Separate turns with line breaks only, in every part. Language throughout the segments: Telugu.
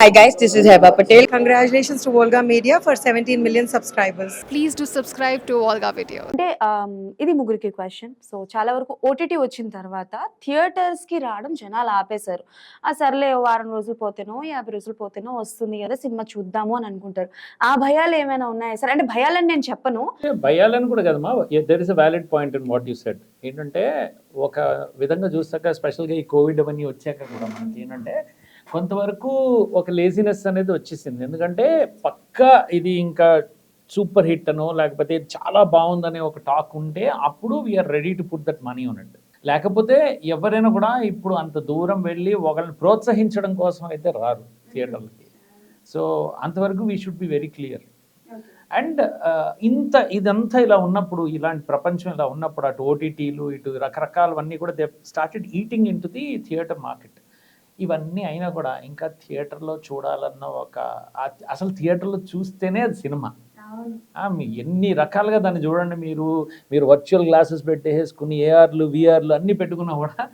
Hi guys, this is Heba Patel.
Congratulations to Volga Media for 17 million subscribers.
please do subscribe to Olga Video.
అంటే ఆమ్, ఇది ముగ్గురికి క్వశ్చన్ సో చాలా వరకు ఓటీటీ వచ్చిన తర్వాత థియేటర్స్కి రావడం జనాలు ఆపేశారు. ఆ సర్లే వారం రోజులు పోతేనో యాభై రోజులు పోతేనో వస్తుంది కదా సినిమా చూద్దాము అని అనుకుంటారు. ఆ భయాలు ఏమైనా ఉన్నాయా సార్? అంటే భయాలని నేను చెప్పను.
భయాలని కూడా కదమ్మా. There is a valid point in what you said ఏంటంటే ఒక విధంగా చూస్తాక స్పెషల్గా ఈ కోవిడ్ అవన్నీ వచ్చాక కూడా మనకి ఏంటంటే కొంతవరకు ఒక లేజినెస్ అనేది వచ్చేసింది. ఎందుకంటే పక్కా ఇది ఇంకా సూపర్ హిట్ అనో లేకపోతే చాలా బాగుందనే ఒక టాక్ ఉంటే అప్పుడు we're ready to put that money ఉన్నట్టు లేకపోతే ఎవరైనా కూడా ఇప్పుడు అంత దూరం వెళ్ళి ఒకరిని ప్రోత్సహించడం కోసం అయితే రారు థియేటర్లకి. సో అంతవరకు we should be very clear and ఇంత ఇదంతా ఇలా ఉన్నప్పుడు ఇలాంటి ప్రపంచం ఇలా ఉన్నప్పుడు అటు ఓటీటీలు ఇటు రకరకాలవన్నీ కూడా they started eating into the theatre market ఇవన్నీ అయినా కూడా ఇంకా థియేటర్లో చూడాలన్న ఒక అసలు థియేటర్లో చూస్తేనే అది సినిమా. ఎన్ని రకాలుగా దాన్ని చూడండి మీరు. మీరు వర్చువల్ గ్లాసెస్ పెట్టేసుకుని ఏఆర్లు విఆర్లు అన్ని పెట్టుకున్నా కూడా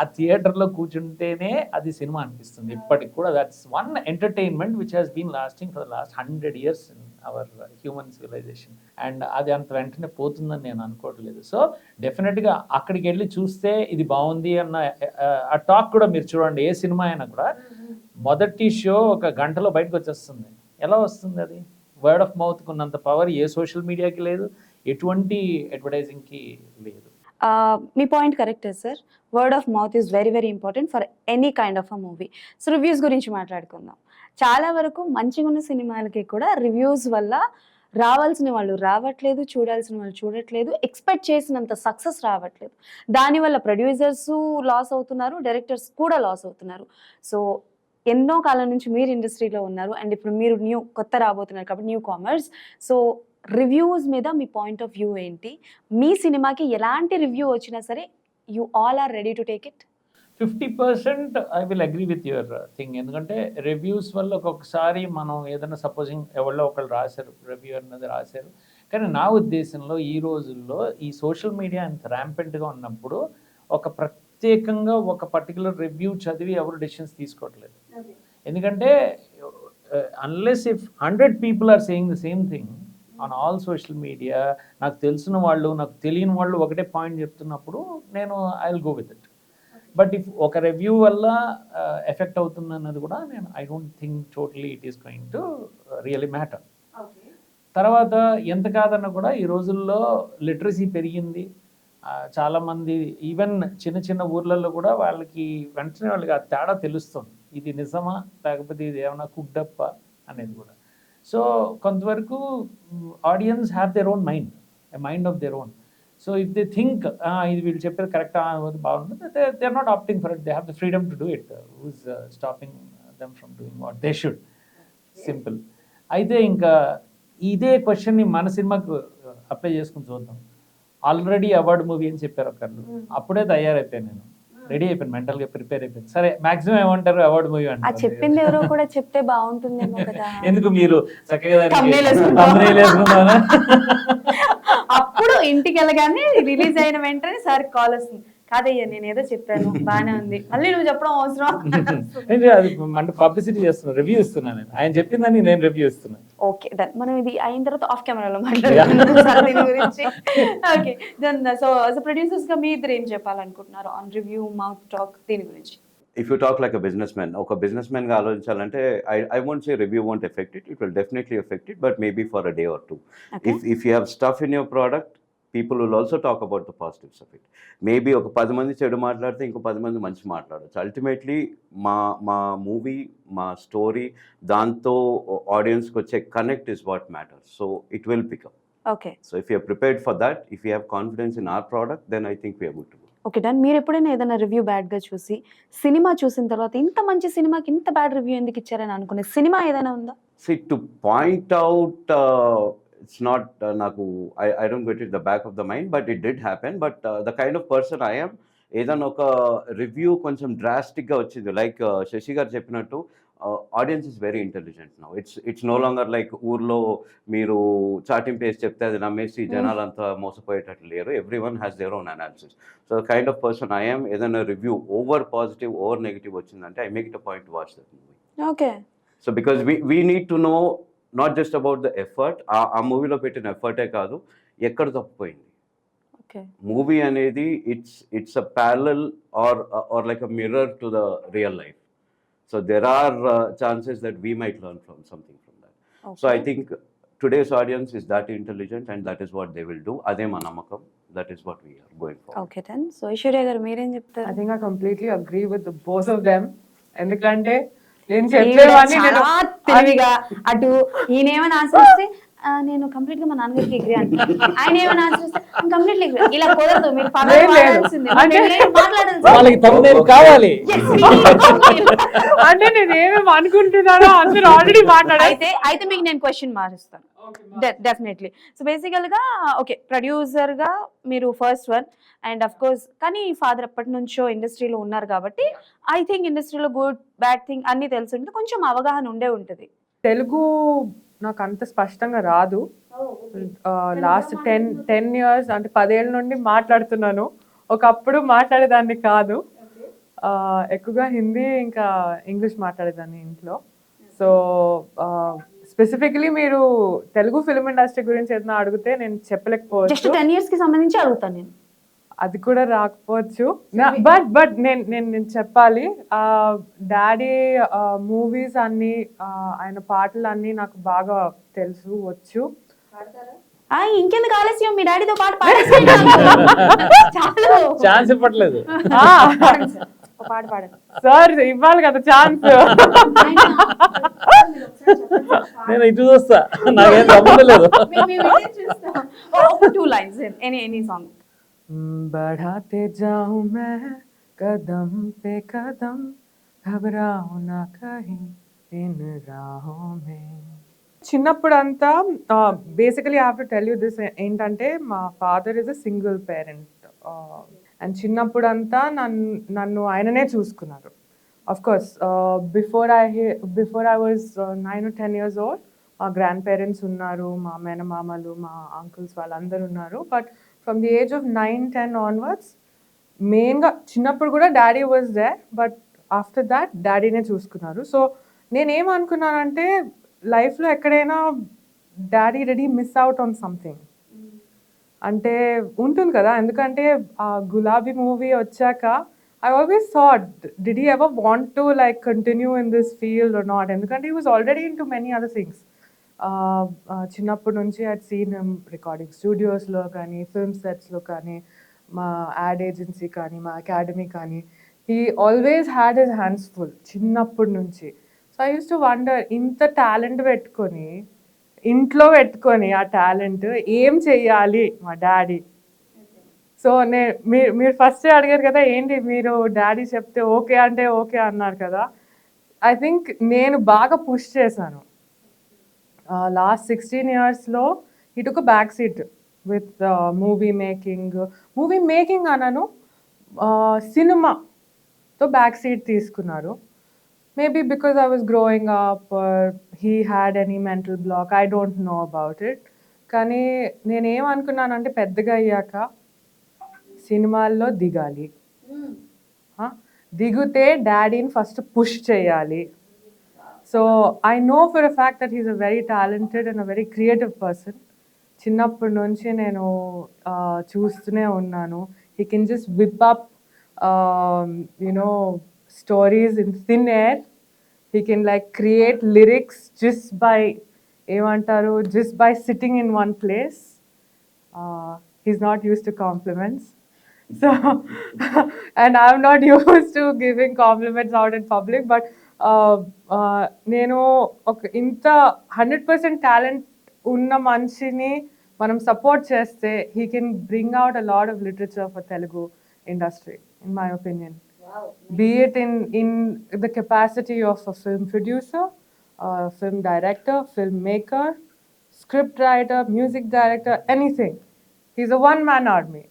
ఆ థియేటర్లో కూర్చుంటేనే అది సినిమా అనిపిస్తుంది. ఇప్పటికి కూడా that's one entertainment which has been lasting for the last hundred years our human civilization. And అది అంత వెంటనే పోతుందని నేను అనుకోవట్లేదు. సో డెఫినెట్గా అక్కడికి వెళ్ళి చూస్తే ఇది బాగుంది అన్న ఆ, టాక్ కూడా మీరు చూడండి ఏ సినిమా అయినా కూడా మొదటి షో ఒక గంటలో బయటకు వచ్చేస్తుంది. ఎలా వస్తుంది అది? వర్డ్ ఆఫ్ మౌత్కి ఉన్నంత పవర్ ఏ సోషల్ మీడియాకి లేదు ఎటువంటి అడ్వర్టైజింగ్కి లేదు.
మీ పాయింట్ కరెక్టే sir word of mouth is very very important for any kind of a movie so reviews గురించి మాట్లాడుకుందాం. చాలా వరకు మంచిగా ఉన్న సినిమాలకి కూడా రివ్యూస్ వల్ల రావాల్సిన వాళ్ళు రావట్లేదు చూడాల్సిన వాళ్ళు చూడట్లేదు ఎక్స్పెక్ట్ చేసినంత సక్సెస్ రావట్లేదు. దానివల్ల ప్రొడ్యూసర్స్ లాస్ అవుతున్నారు డైరెక్టర్స్ కూడా లాస్ అవుతున్నారు. సో ఎన్నో కాలం నుంచి మీరు ఇండస్ట్రీలో ఉన్నారు అండ్ ఇప్పుడు మీరు న్యూ కొత్త రాబోతున్నారు కాబట్టి న్యూ కామర్స్. సో రివ్యూస్ మీద మీ పాయింట్ ఆఫ్ వ్యూ ఏంటి? మీ సినిమాకి ఎలాంటి రివ్యూ వచ్చినా సరే you all are ready to take it.
Fifty percent I will agree with your thing. ఎందుకంటే రివ్యూస్ వల్ల ఒక్కొక్కసారి మనం ఏదైనా సపోజింగ్ ఎవరో ఒకళ్ళు రాశారు రివ్యూ అన్నది రాశారు. కానీ నా ఉద్దేశంలో ఈ రోజుల్లో ఈ సోషల్ మీడియా అంత ర్యాంపెంట్గా ఉన్నప్పుడు ఒక ప్రత్యేకంగా ఒక పర్టికులర్ రివ్యూ చదివి ఎవరు డెసిషన్స్ తీసుకోవట్లేదు. ఎందుకంటే unless if hundred people are saying the same thing on all social media నాకు తెలిసిన వాళ్ళు నాకు తెలియని వాళ్ళు ఒకటే పాయింట్ చెప్తున్నప్పుడు నేను I will go with it but if ఒక రివ్యూ వల్ల ఎఫెక్ట్ అవుతుంది అన్నది కూడా నేను I don't think totally it is going to really matter తర్వాత ఎంత కాదన్నా కూడా ఈ రోజుల్లో లిటరసీ పెరిగింది. చాలామంది ఈవెన్ చిన్న చిన్న ఊర్లలో కూడా వాళ్ళకి వెంటనే వాళ్ళకి ఆ తేడా తెలుస్తుంది. ఇది నిజమా? లేకపోతే ఇది ఏమైనా కుక్డప్ప అనేది కూడా. సో కొంతవరకు audience have their own mind a mind of their own so if they think ఇది వీళ్ళు చెప్పేది కరెక్టా బాగుంటుంది they are not opting for it they have the freedom to do it who's stopping them from doing what they should simple అయితే ఇంకా ఇదే క్వశ్చన్ని మన సినిమాకు అప్లై చేసుకుని చూద్దాం. ఆల్రెడీ అవార్డు మూవీ అని చెప్పారు ఒకళ్ళు. అప్పుడే తయారైపోయాను నేను. రెడీ అయిపోయాను మెంటల్గా ప్రిపేర్ అయిపోయాను. సరే మాక్సిమం ఏమంటారు అవార్డు మూవీ అంటారు.
చెప్పింది ఎవరో కూడా చెప్తే బాగుంటుందేమో కదా.
ఎందుకు మీరు చక్కగా
అప్పుడు ఇంటికి వెళ్ళగానే రిలీజ్ అయిన వెంటనే సార్ కాల్ వస్తుంది. కాదయ్యా నేను ఏదో చెప్పాను. బానే ఉంది. మళ్ళీ నువ్వు చెప్పడం అవసరం.
అది అంటే పబ్లిసిటీ చేస్తున్నా రివ్యూ ఇస్తున్నాను నేను. ఆయన చెప్పిందని నేను రివ్యూ ఇస్తున్నాను.
Okay done. మనం ఇది అయిన తర్వాత ఆఫ్ కెమెరాలో దీని దెన్ సో ప్రొడ్యూసర్స్గా మీ ఇద్దరు ఏం చెప్పాలనుకుంటున్నారు ఆన్ రివ్యూ మౌత్ టాక్ దీని గురించి?
If you talk like a business man ఒక బిజినెస్ మ్యాన్గా ఆలోచించాలంటే I I won't say review won't effect it it will definitely effect it but maybe for a day or
two
if if you have stuff in your product people will also talk about the positives of it maybe ఒక పది మంది చెడు మాట్లాడితే ఇంకో పది మంది మంచి మాట్లాడచ్చు. అల్టిమేట్లీ మా మా మూవీ మా స్టోరీ దాంతో ఆడియన్స్కి వచ్చే connect is what matters so it will pickup
okay.
So if you're prepared for that if you have confidence in our product then I think we're good to
okay done. మీరు ఎప్పుడైనా ఏదైనా రివ్యూ బ్యాడ్గా చూసి సినిమా చూసిన తర్వాత ఇంత మంచి సినిమాకి ఇంత బ్యాడ్ రివ్యూ ఎందుకు ఇచ్చారని అనుకునే సినిమా ఏదైనా ఉందా?
Uh, it's not uh, naku, I, I don't get it the back of the mind, but it did happen. But uh, the kind of person I am, ఏదైనా ఒక రివ్యూ కొంచెం డ్రాస్టిక్గా వచ్చింది. లైక్ శశి గారు చెప్పినట్టు audience is very intelligent now it's it's no longer like ఊర్లో మీరు చాటింగ్ పేసి చెప్తే అది నమ్మేసి జనాలు అంతా మోసపోయేటట్లు లేరు. Everyone has their own analysis so kind of person I'm ఏదైనా review over positive over negative వచ్చిందంటే I make it a point watch that movie
okay
so because we we need to know not just about the effort ఆ మూవీలో పెట్టిన ఎఫర్టే కాదు ఎక్కడ తప్పిపోయింది.
ఓకే
మూవీ అనేది it's it's a parallel or or like a mirror to the real life so there are chances that we might learn from something from that so I think today's audience is that intelligent and that is what they will do అదే మా నమ్మకం. That is what we're going for
okay then so Aishwarya garu మీరేం చెప్తారు?
I think I completely agree with the, both of them. ఎందుకంటే నేను నేను
చాలా తెలివిగా అటు ఈయన ఏమైనా ఆన్సర్ ఇస్తే "ఆ, నేను కంప్లీట్గా మా నాన్నగారికి ఎగ్రీ అంటాను ఆయన ఏమైనా ఆన్సర్ ఇస్తే కంప్లీట్లీ ఇలా కుదరదు మీరు పదాలు
అంటే-
మీరు ఏం మాట్లాడాల్సిందే.
వాళ్ళకి తమ్ముడు కావాలి.
Yes, మీరు-
అంటే నేను ఏమేమి అనుకుంటున్నానో అందరూ ఆల్రెడీ మాట్లాడారు.
అయితే అయితే మీకు నేను క్వశ్చన్ మారుస్తాను. డెఫినెట్లీ సో బేసికల్గా ఓకే ప్రొడ్యూసర్గా మీరు first one and of course కానీ ఫాదర్ ఎప్పటి నుంచో ఇండస్ట్రీలో ఉన్నారు కాబట్టి ఐ థింక్ ఇండస్ట్రీలో గుడ్ బ్యాడ్ థింగ్ అన్ని తెలిసి ఉంటుంది కొంచెం అవగాహన ఉండే ఉంటుంది.
తెలుగు నాకు అంత స్పష్టంగా రాదు. లాస్ట్ టెన్ టెన్ ఇయర్స్ అంటే పదేళ్ళ నుండి మాట్లాడుతున్నాను. ఒకప్పుడు మాట్లాడేదాన్ని కాదు. ఎక్కువగా హిందీ ఇంకా ఇంగ్లీష్ మాట్లాడేదాన్ని ఇంట్లో. సో స్పెసిఫికలీ మీరు తెలుగు ఫిల్మ్ ఇండస్ట్రీ గురించి ఏదైనా అడిగితే నేను చెప్పలేకపోవచ్చు.
టెన్ ఇయర్స్కి సంబంధించి అడుగుతాను నేను.
అది కూడా రాకపోవచ్చు. బట్ బట్ నేను నేను నేను చెప్పాలి. ఆ డాడీ మూవీస్ అన్ని ఆయన పాటలు అన్ని నాకు బాగా తెలుసు వచ్చు.
ఆ, ఇంకెందుకు ఆలస్యం? మీ డాడీతో పాటు
ఛాన్స్ ఇవ్వట్లేదు.
సార్. ఒక పాట పాడండి.
సార్ ఇవ్వాలి కదా ఛాన్స్.
నేను ఇటు చూస్తా. నాకేం సంబంధం లేదు.
Two lines any any song
बढ़ाते जाऊं मैं कदम पे कदम घबराओ ना कहीं इन राहों में చిన్నప్పుడు అంతా basically have to tell you this ఏంటంటే మా father is a single parent and చిన్నప్పుడు అంతా నన్ను నన్ను ఆయననే చూసుకున్నారు of course before I before I was nine ten years old మా గ్రాండ్ పేరెంట్స్ ఉన్నారు మా మేనమామలు మా అంకుల్స్ వాళ్ళందరూ ఉన్నారు but from the age of nine ten onwards మెయిన్గా చిన్నప్పుడు కూడా daddy was there but after that డాడీనే చూసుకున్నారు సో నేనేమనుకున్నానంటే లైఫ్లో ఎక్కడైనా daddy ready miss out on something అంటే ఉంటుంది కదా ఎందుకంటే ఆ గులాబీ మూవీ వచ్చాక I always thought did he ever want to like continue in this field not ఎందుకంటే he was already in too many other things చిన్నప్పటి నుంచి అట్ సీన్ రికార్డింగ్ స్టూడియోస్లో కానీ ఫిల్మ్ సెట్స్లో కానీ మా యాడ్ ఏజెన్సీ కానీ మా అకాడమీ కానీ. He always had his hands full చిన్నప్పటి నుంచి. So I used to wonder ఇంత టాలెంట్ పెట్టుకొని ఇంట్లో పెట్టుకొని ఆ టాలెంట్ ఏం చెయ్యాలి మా డాడీ? సో నే మీరు మీరు ఫస్ట్ అడిగారు కదా ఏంటి మీరు డాడీ చెప్తే ఓకే అంటే ఓకే అన్నారు కదా. ఐ థింక్ నేను బాగా పుష్ చేశాను. లాస్ట్ సిక్స్టీన్ ఇయర్స్లో ఇటు ఒక back seat with movie making movie making అన్నాను సినిమాతో బ్యాక్ సీట్ తీసుకున్నారు. Maybe because I was growing up he had any mental block I don't know about it కానీ నేనేమనుకున్నానంటే పెద్దగా అయ్యాక సినిమాల్లో దిగాలి. ఆ, దిగితే డాడీని ఫస్ట్ పుష్ చేయాలి. So I know for a fact that he's a very talented and a very creative person చిన్నప్పటి నుంచి నేను ఆ, చూస్తూనే ఉన్నాను he can just whip up you know stories in thin air he can like create lyrics just by ఏమంటారు? Just by sitting in one place he's not used to compliments. So, and I'm not used to giving compliments out in public, but uh, uh, నేను ఒక ఇంత హండ్రెడ్ పర్సెంట్ టాలెంట్ ఉన్న మనిషిని మనం సపోర్ట్ చేస్తే he can bring out a lot of literature for Telugu industry in my opinion. Be it in in the capacity of film producer film director film maker script writer music director anything he's a one man army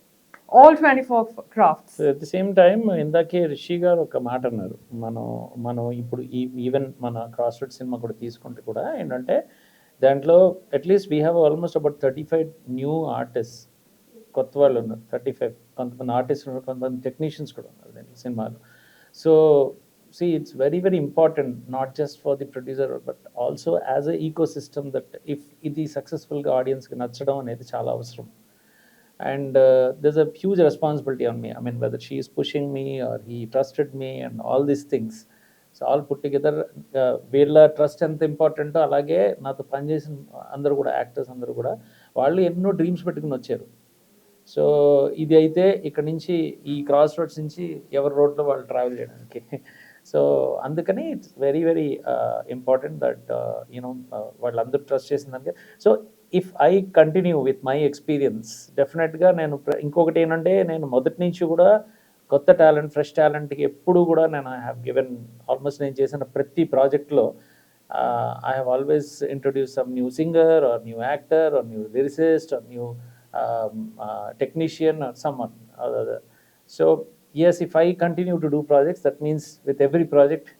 all twenty four crafts
at the same time ఇందాకే రిషి గారు ఒక మాట అన్నారు. మనం మనం ఇప్పుడు ఈ ఈవెన్ మన క్రాస్ రోడ్ సినిమా కూడా తీసుకుంటే కూడా ఏంటంటే దాంట్లో at least we have almost about thirty five new artist కొత్త వాళ్ళు ఉన్నారు. థర్టీ ఫైవ్ కొంతమంది ఆర్టిస్ట్ ఉన్నారు కొంతమంది టెక్నీషియన్స్ కూడా ఉన్నారు దాంట్లో సినిమాలో. So see it's very very important not just for the producer but also as a ecosystem that if ఇది సక్సెస్ఫుల్గా ఆడియన్స్కి నచ్చడం అనేది చాలా అవసరం. And uh, there's a huge responsibility on me. I mean whether she is pushing me or he trusted me and all these things. So all put together వీళ్ళ ట్రస్ట్ ఎంత ఇంపార్టెంటో అలాగే నాతో పనిచేసిన అందరూ కూడా యాక్టర్స్ అందరూ కూడా వాళ్ళు ఎన్నో డ్రీమ్స్ పెట్టుకుని వచ్చారు. సో ఇది అయితే ఇక్కడ నుంచి ఈ క్రాస్ రోడ్స్ నుంచి ఎవరి రోడ్లో వాళ్ళు ట్రావెల్ చేయడానికి. సో అందుకని it's very very important that you know వాళ్ళందరూ ట్రస్ట్ చేసిన దానికి. So if I continue with my experience డెఫినెట్గా నేను ఇంకొకటి ఏంటంటే నేను మొదటి నుంచి కూడా కొత్త టాలెంట్ ఫ్రెష్ టాలెంట్కి ఎప్పుడు కూడా నేను ఐ హ్యావ్ గివెన్ ఆల్మోస్ట్ నేను చేసిన ప్రతి ప్రాజెక్ట్లో I have always introduce some new singer or new actor or new lyricist or new technician or some so yes if i continue to do projects that means with every project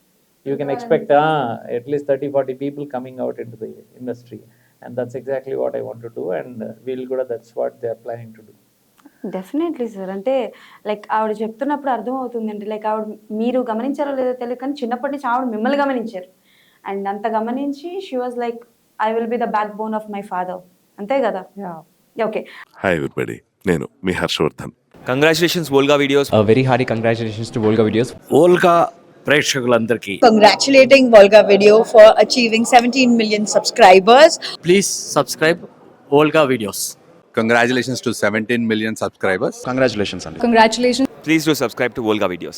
you can expect uh, at least 30 40 people coming out into the industry and that's exactly what i want to do. And uh, we'll go that's what they are planning to do.
Definitely sir అంటే లైక్ ఆవిడ చెప్తున్నప్పుడు అర్థమవుతుంది అంటే లైక్ ఆవిడ మీరు గమనించారో లేదో తెలియదు కానీ చిన్నప్పటి నుంచి ఆవిడ మిమ్మల్ని గమనించారు. అండ్ అంత గమనించి she was like I will be the backbone of my father అంతే కదా?
Yeah.
ఓకే
హాయ్ ఎవ్రీబడి నేను మీ Harshavardhan.
Congratulations Volga videos
A very hearty congratulations to Volga Videos.
Volga ప్రేక్షకులందరికీ
Congratulating Volga Video for achieving 17 million subscribers.
Please subscribe Volga videos
Congratulations to 17 million subscribers.
Congratulations, Andy.
Congratulations.
Please do subscribe to Volga videos